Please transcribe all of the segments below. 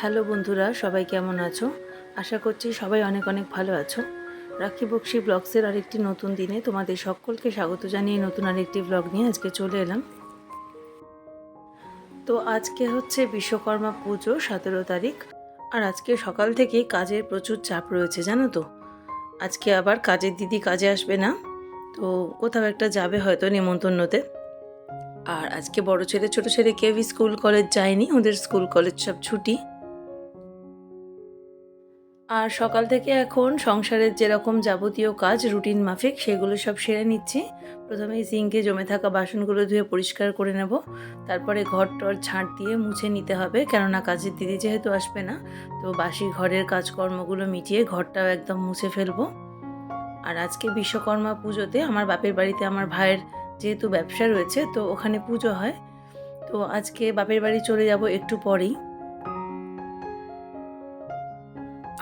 Hello বন্ধুরা, সবাই কেমন আছো? আশা করছি সবাই অনেক অনেক ভালো আছো। রাখি বক্সি ব্লগসের আরেকটি নতুন দিনে তোমাদের সকলকে স্বাগত জানিয়ে নতুন আরেকটি ব্লগ নিয়ে আজকে চলে এলাম। তো আজকে হচ্ছে বিশ্বকর্মা পুজো সতেরো তারিখ, আর আজকে সকাল থেকেই কাজের প্রচুর চাপ রয়েছে, জানো তো? আজকে আবার কাজের দিদি কাজে আসবে না, তো কোথাও একটা যাবে হয়তো নেমন্তন্নতে। আর আজকে বড় ছেলে, ছোট ছেলে কেউই স্কুল কলেজ যায়নি, ওদের স্কুল কলেজ সব ছুটি। আর সকাল থেকে এখন সংসারের যেরকম যাবতীয় কাজ, রুটিন মাফিক, সেগুলো সব সেরে নিচ্ছি। প্রথমে সিঙ্কে জমে থাকা বাসনগুলো ধুয়ে পরিষ্কার করে নেব। তারপরে ঘর টর ঝাঁট দিয়ে মুছে নিতে হবে, কেননা কাজের দিদি যেহেতু আসবে না, তো বাসি ঘরের কাজকর্মগুলো মিটিয়ে ঘরটাও একদম মুছে ফেলব। আর আজকে বিশ্বকর্মা পুজোতে আমার বাপের বাড়িতে আমার ভাইয়ের যেহেতু ব্যবসা রয়েছে, তো ওখানে পুজো হয়। তো আজকে বাপের বাড়ি চলে যাব একটু পরেই।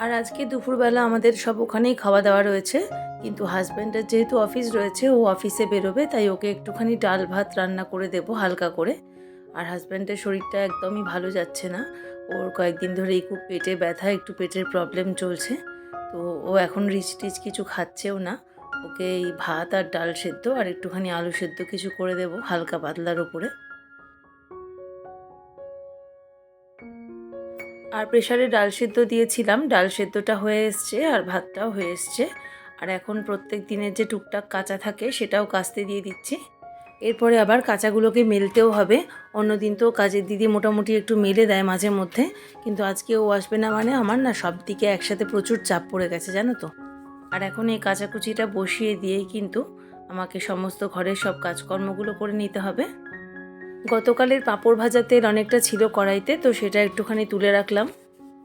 আর আজকে দুপুরবেলা আমাদের সব ওখানেই খাওয়া দাওয়া রয়েছে। কিন্তু হাজব্যান্ডের যেহেতু অফিস রয়েছে, ও অফিসে বেরোবে, তাই ওকে একটুখানি ডাল ভাত রান্না করে দেবো হালকা করে। আর হাজব্যান্ডের শরীরটা একদমই ভালো যাচ্ছে না। ওর কয়েকদিন ধরেই খুব পেটে ব্যথা, একটু পেটের প্রবলেম চলছে। তো ও এখন রিচ টিচ কিছু খাচ্ছেও না। ওকে এই ভাত আর ডাল সেদ্ধ আর একটুখানি আলু সেদ্ধ কিছু করে দেবো হালকা পাতলার ওপরে। আর প্রেশারে ডাল সেদ্ধ দিয়েছিলাম, ডাল সেদ্ধটা হয়ে এসছে আর ভাতটাও হয়ে এসছে। আর এখন প্রত্যেক দিনের যে টুকটাক কাঁচা থাকে সেটাও কাস্তে দিয়ে দিচ্ছি। এরপরে আবার কাঁচাগুলোকে মেলতেও হবে। অন্যদিন তো কাজের দিদি মোটামুটি একটু মেলে দেয় মাঝে মধ্যে, কিন্তু আজকে ও আসবে না মানে আমার না সব দিকে একসাথে প্রচুর চাপ পড়ে গেছে, জানো তো। আর এখন এই কাঁচাকুচিটা বসিয়ে দিয়েই কিন্তু আমাকে সমস্ত ঘরের সব কাজকর্মগুলো করে নিতে হবে। গতকালের পাঁপড় ভাজা তেল অনেকটা ছিল কড়াইতে, তো সেটা একটুখানি তুলে রাখলাম।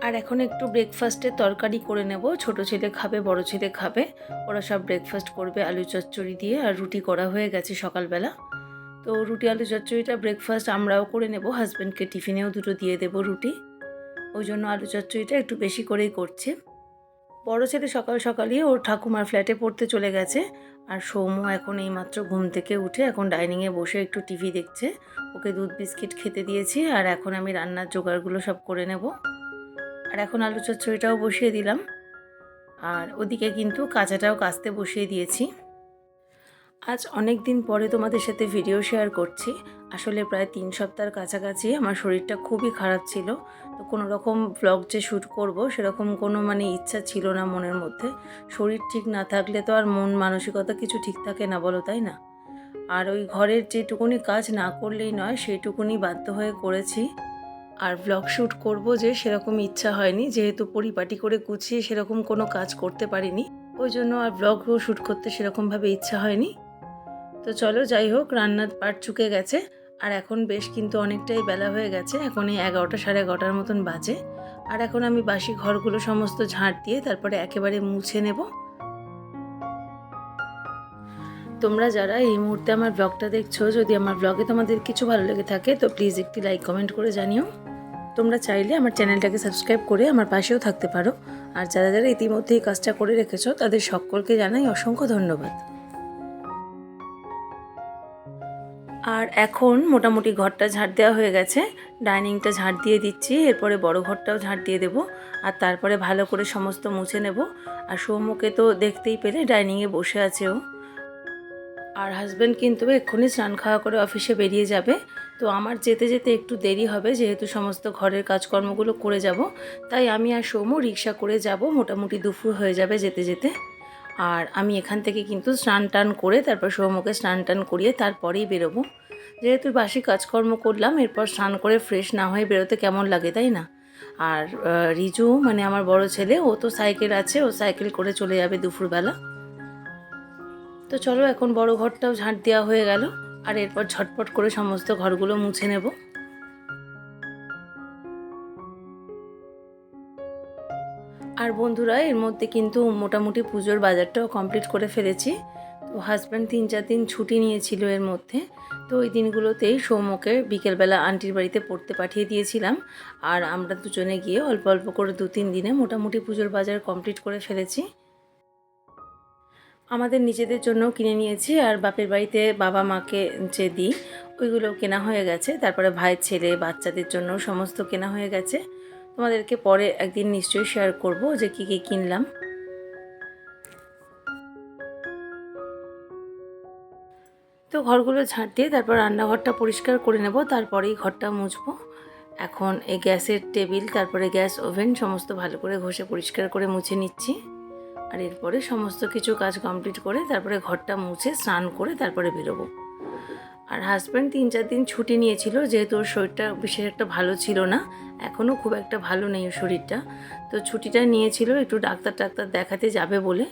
আর এখন একটু ব্রেকফাস্টের তরকারি করে নেব। ছোট ছেলে খাবে, বড় ছেলে খাবে। ওরা সব ব্রেকফাস্ট করবে আলু চচ্চড়ি দিয়ে, আর রুটি করা হয়ে গেছে সকালবেলা। তো রুটি, আলু চচ্চড়িটা ব্রেকফাস্ট আমরাও করে নেব। হাজব্যান্ডকে টিফিনেও দুটো দিয়ে দেবো রুটি। ওই জন্য আলু চচ্চড়িটা একটু বেশি করেই করছে। বড় ছেলে সকাল সকালই ওর ঠাকুমার ফ্ল্যাটে পড়তে চলে গেছে। আর সৌম্য এখন এইমাত্র ঘুম থেকে উঠে এখন ডাইনিংয়ে বসে একটু টিভি দেখছে। ওকে দুধ, বিস্কিট খেতে দিয়েছি আর এখন আমি রান্নার জোগাড়গুলো সব করে নেব। আর এখন আলু চচ্চড়িটাও বসিয়ে দিলাম। আর ওদিকে কিন্তু কাঁচাটাও কাস্তে বসিয়ে দিয়েছি। আজ অনেক দিন পরে তোমাদের সাথে ভিডিও শেয়ার করছি। আসলে প্রায় তিন সপ্তাহের কাছাকাছি আমার শরীরটা খুবই খারাপ ছিল। তো কোনো রকম ব্লগ যে শ্যুট করব, সেরকম কোনো মানে ইচ্ছা ছিল না মনের মধ্যে। শরীর ঠিক না থাকলে তো আর মন মানসিকতা কিছু ঠিক থাকে না বলো, তাই না? আর ওই ঘরের যেটুকুনি কাজ না করলেই নয় সেইটুকুনি বাধ্য হয়ে করেছি। আর ব্লগ শ্যুট করব যে সেরকম ইচ্ছা হয়নি, যেহেতু পরিপাটি করে গুছিয়ে সেরকম কোনো কাজ করতে পারিনি। ওই জন্য আর ব্লগও শ্যুট করতে সেরকমভাবে ইচ্ছা হয়নি। তো চলো যাই হোক, রান্নার পাট চুকে গেছে। আর এখন বেশ কিন্তু অনেকটাই বেলা হয়ে গেছে, এখন এই এগারোটা সাড়ে এগারোটার মতন বাজে। আর এখন আমি বাসি ঘরগুলো সমস্ত ঝাঁট দিয়ে তারপরে একেবারে মুছে নেব। তোমরা যারা এই মুহূর্তে আমার ব্লগটা দেখছ, যদি আমার ব্লগে তোমাদের কিছু ভালো লেগে থাকে, তো প্লিজ একটি লাইক কমেন্ট করে জানিও। তোমরা চাইলে আমার চ্যানেলটাকে সাবস্ক্রাইব করে আমার পাশেও থাকতে পারো। আর যারা যারা ইতিমধ্যে এই কাজটা করে রেখেছো, তাদের সকলকে জানাই অসংখ্য ধন্যবাদ। আর এখন মোটামুটি ঘরটা ঝাড় দেওয়া হয়ে গেছে। ডাইনিংটা ঝাড় দিয়ে দিচ্ছি, এরপরে বড় ঘরটাও ঝাড় দিয়ে দেবো। আর তারপরে ভালো করে সমস্ত মুছে নেব। আর সৌম্যকে তো দেখতেই পেলে ডাইনিংয়ে বসে আছে ও। আর হাজব্যান্ড কিন্তু এক্ষুনি স্নান খাওয়া করে অফিসে বেরিয়ে যাবে। তো আমার যেতে যেতে একটু দেরি হবে, যেহেতু সমস্ত ঘরের কাজকর্মগুলো করে যাব। তাই আমি আর সৌম্য রিক্সা করে যাব, মোটামুটি দুপুর হয়ে যাবে যেতে যেতে। আর আমি এখান থেকে কিন্তু স্নান টান করে তারপর সৌম্যকে স্নান টান করিয়ে তারপরেই বেরোবো। যেহেতু বাসি কাজকর্ম করলাম, এরপর স্নান করে ফ্রেশ না হয়ে বেরোতে কেমন লাগে, তাই না? আর রিজু মানে আমার বড় ছেলে, ও তো সাইকেল আছে, ও সাইকেল করে চলে যাবে দুপুরবেলা। তো চলো, এখন বড় ঘরটাও ঝাঁট দেওয়া হয়ে গেল, আর এরপর ঝটপট করে সমস্ত ঘরগুলো মুছে নেব। আর বন্ধুরা, এর মধ্যে কিন্তু মোটামুটি পুজোর বাজারটাও কমপ্লিট করে ফেলেছি। তো হাজব্যান্ড তিন চার দিন ছুটি নিয়েছিল এর মধ্যে। তো ওই দিনগুলোতেই সৌম্যকে বিকেলবেলা আন্টির বাড়িতে পড়তে পাঠিয়ে দিয়েছিলাম। আর আমরা দুজনে গিয়ে অল্প অল্প করে দু তিন দিনে মোটামুটি পুজোর বাজার কমপ্লিট করে ফেলেছি। আমাদের নিজেদের জন্য কিনে নিয়েছি আর বাপের বাড়িতে বাবা মাকে যে দিই, ওইগুলো কেনা হয়ে গেছে। তারপরে ভাইয়ের ছেলে, বাচ্চাদের জন্য সমস্ত কেনা হয়ে গেছে। তোমাদেরকে পরে একদিন নিশ্চয়ই শেয়ার করব যে কী কী কিনলাম। তো ঘরগুলো ঝাঁট দিয়ে তারপর রান্নাঘরটা পরিষ্কার করে নেব, তারপরেই ঘরটা মুছবো। এখন এই গ্যাসের টেবিল, তারপরে গ্যাস ওভেন সমস্ত ভালো করে ঘষে পরিষ্কার করে মুছে নিচ্ছি। আর এরপরে সমস্ত কিছু কাজ কমপ্লিট করে তারপরে ঘরটা মুছে স্নান করে তারপরে বেরোবো। আর হাজব্যান্ড তিন চার দিন ছুটি নিয়েছিল, যেহেতু ওর শরীরটা বিশেষ একটা ভালো ছিল না, এখনও খুব একটা ভালো নেই ওর শরীরটা। তো ছুটিটা নিয়েছিল একটু ডাক্তার টাক্তার দেখাতে যাবে বলে।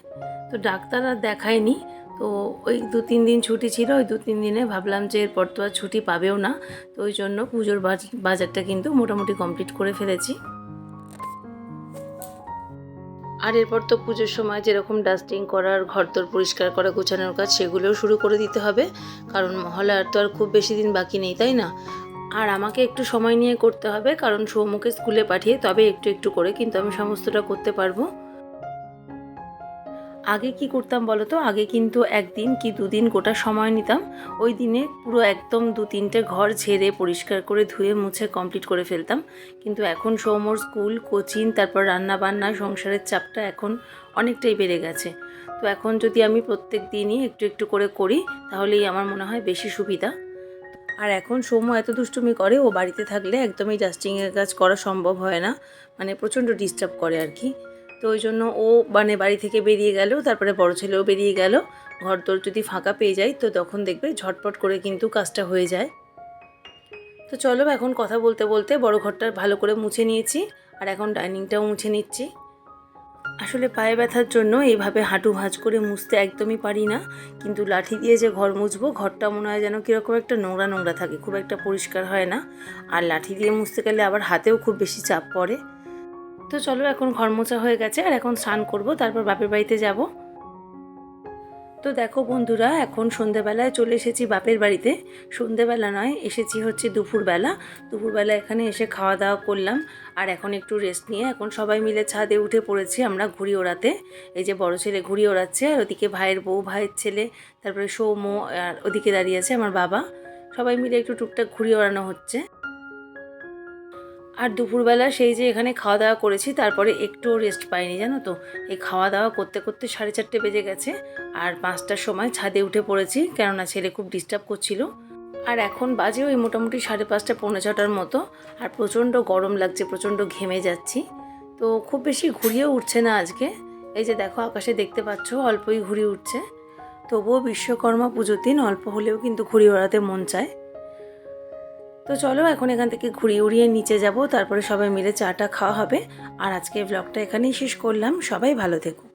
তো ডাক্তার আর দেখায়নি তো ওই দু তিন দিন ছুটি ছিল, ওই দু তিন দিনে ভাবলাম যে এরপর তো আর ছুটি পাবেও না। তো ওই জন্য পুজোর বাজ- বাজারটা কিন্তু মোটামুটি কমপ্লিট করে ফেলেছি। আর এরপর তো পুজোর সময় যেরকম ডাস্টিং করার, ঘরদোর পরিষ্কার করা, গোছানোর কাজ, সেগুলোও শুরু করে দিতে হবে। কারণ মহলার তো আর খুব বেশি দিন বাকি নেই, তাই না? আর আমাকে একটু সময় নিয়ে করতে হবে, কারণ সৌমুখে স্কুলে পাঠিয়ে তবে একটু একটু করে কিন্তু আমি সমস্তটা করতে পারব। আগে কি করতাম বলো তো আগে কিন্তু একদিন কি দুদিন গোটা সময় নিতাম। ওই দিনে পুরো একদম দু তিনটে ঘর ঝেড়ে পরিষ্কার করে ধুয়ে মুছে কমপ্লিট করে ফেলতাম। কিন্তু এখন সৌমর স্কুল কোচিং তারপর রান্না বান্না সংসারের চাপটা এখন অনেকটাই বেড়ে গেছে। তো এখন যদি আমি প্রত্যেক দিনই একটু একটু করে করি, তাহলেই আমার মনে হয় বেশি সুবিধা। আর এখন সৌম্য এত দুষ্টুমি করে, ও বাড়িতে থাকলে একদমই ডাস্টিংয়ের কাজ করা সম্ভব হয় না। মানে প্রচণ্ড ডিস্টার্ব করে আর কি। তো ওই জন্য ও মানে বাড়ি থেকে বেরিয়ে গেল, তারপরে বড় ছেলেও বেরিয়ে গেল। ঘর তোর যদি ফাঁকা পেয়ে যায় তো তখন দেখবে ঝটপট করে কিন্তু কাজটা হয়ে যায়। তো চলো এখন কথা বলতে বলতে বড় ঘরটা ভালো করে মুছে নিয়েছি আর এখন ডাইনিংটাও মুছে নিচ্ছি। আসলে পায়ে ব্যথার জন্য এইভাবে হাঁটু ভাঁজ করে মুছতে একদমই পারি না, কিন্তু লাঠি দিয়ে যে ঘর মুছবো ঘরটা মনে হয় যেন কীরকম একটা নোংরা নোংরা থাকে, খুব একটা পরিষ্কার হয় না। আর লাঠি দিয়ে মুছতে গেলে আবার হাতেও খুব বেশি চাপ পড়ে। তো চলো এখন ঘর মোছা হয়ে গেছে, আর এখন স্নান করব, তারপর বাপের বাড়িতে যাব। তো দেখো বন্ধুরা, এখন সন্ধেবেলায় চলে এসেছি বাপের বাড়িতে। সন্ধেবেলা নয়, এসেছি হচ্ছে দুপুরবেলা। দুপুরবেলা এখানে এসে খাওয়া দাওয়া করলাম, আর এখন একটু রেস্ট নিয়ে এখন সবাই মিলে ছাদে উঠে পড়েছি আমরা ঘুড়ি ওড়াতে। এই যে বড় ছেলে ঘুড়ি ওড়াচ্ছে, আর ওদিকে ভাইয়ের বউ ভাইয়ের ছেলে, তারপরে সৌম আর ওদিকে দাঁড়িয়ে আছে আমার বাবা। সবাই মিলে একটু টুকটাক ঘুড়ি ওড়ানো হচ্ছে। আর দুপুরবেলা সেই যে এখানে খাওয়া দাওয়া করেছি, তারপরে একটুও রেস্ট পাইনি, জানো তো? এই খাওয়া দাওয়া করতে করতে সাড়ে চারটে বেজে গেছে আর পাঁচটার সময় ছাদে উঠে পড়েছি, কেননা ছেলে খুব ডিস্টার্ব করছিল। আর এখন বাজে ওই মোটামুটি সাড়ে পাঁচটা, পৌনে ছটার মতো আর প্রচণ্ড গরম লাগছে, প্রচণ্ড ঘেমে যাচ্ছি। তো খুব বেশি ঘুরিয়েও উঠছে না আজকে। এই যে দেখো আকাশে দেখতে পাচ্ছ, অল্পই ঘুরি উঠছে। তবুও বিশ্বকর্মা পুজোর দিন অল্প হলেও কিন্তু ঘুড়ি ওড়াতে মন চায়। তো চলো এখন এখান থেকে ঘুরিয়ে উড়িয়ে নিচে যাব, তারপরে সবাই মিলে চাটা খাওয়া হবে। আর আজকে ব্লগটা এখানেই শেষ করলাম, সবাই ভালো থেকো।